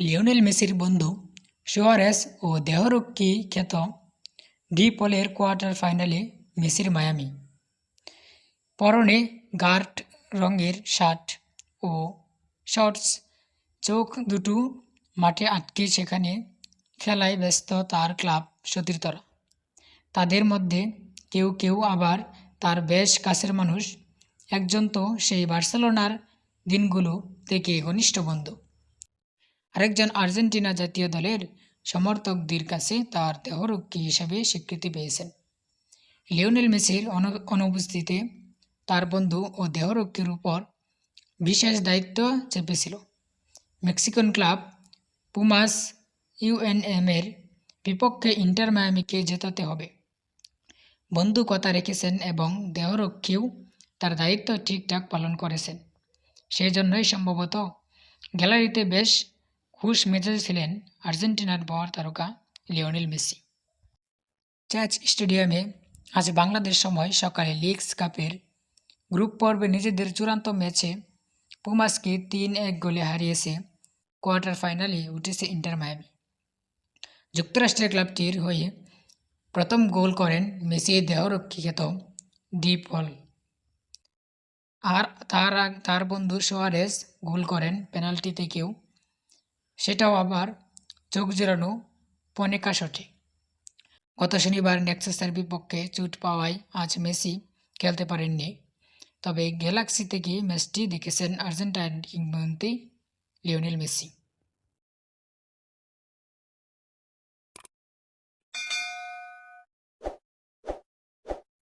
Lionel মেসির বন্ধু Suarez ও দেহরক্ষী খ্যাত ডি পলের কোয়ার্টার ফাইনালে মেসির মায়ামি। পরনে গার্ড রঙের শার্ট ও শর্টস, চোখ দুটো মাঠে আটকে সেখানে খেলায় ব্যস্ত তার ক্লাব সতীর্থরা। তাদের মধ্যে কেউ কেউ আবার তার বেশ কাছের মানুষ। একজন তো সেই বার্সেলোনার দিনগুলো থেকে ঘনিষ্ঠ বন্ধু। আরেকজন আর্জেন্টিনা জাতীয় দলের সমর্থকদের কাছে তার দেহরক্ষী হিসেবে স্বীকৃতি পেয়েছেন। লিওনেল মেসির অনু- অনুপস্থিতিতে তার বন্ধু ও দেহরক্ষীর উপর বিশেষ দায়িত্ব চেপেছিল। মেক্সিকান ক্লাব পুমাস ইউএনএমের বিপক্ষে ইন্টার মায়ামিকে জেতাতে হবে। বন্ধু কথা রেখেছেন এবং দেহরক্ষীও তার দায়িত্ব ঠিকঠাক পালন করেছেন। সেই জন্যই সম্ভবত গ্যালারিতে বেশ খুশ মেজাজে ছিলেন আর্জেন্টিনার বড় তারকা লিওনেল মেসি। চার্চ স্টেডিয়ামে আজ বাংলাদেশ সময় সকালে লিগস কাপের গ্রুপ পর্বে নিজেদের চূড়ান্ত ম্যাচে পুমাসকে তিন এক গোলে হারিয়েছে কোয়ার্টার ফাইনালে উঠেছে ইন্টার মায়ামি। যুক্তরাষ্ট্রের ক্লাবটির হয়ে প্রথম গোল করেন মেসি দেহরক্ষী খ্যাত ডি পল আর তার তার বন্ধু সোয়ারেস গোল করেন পেনাল্টি থেকেও সেটাও আবার চোখ জোরানো পনেকা শটে গত শনিবার নেক্সাসের বিপক্ষে চুট পাওয়ায় আজ মেসি খেলতে পারেননি। তবে গ্যালাক্সি থেকে ম্যাচটি দেখেছেন আর্জেন্টাইন কিংবদন্তি লিওনেল মেসি।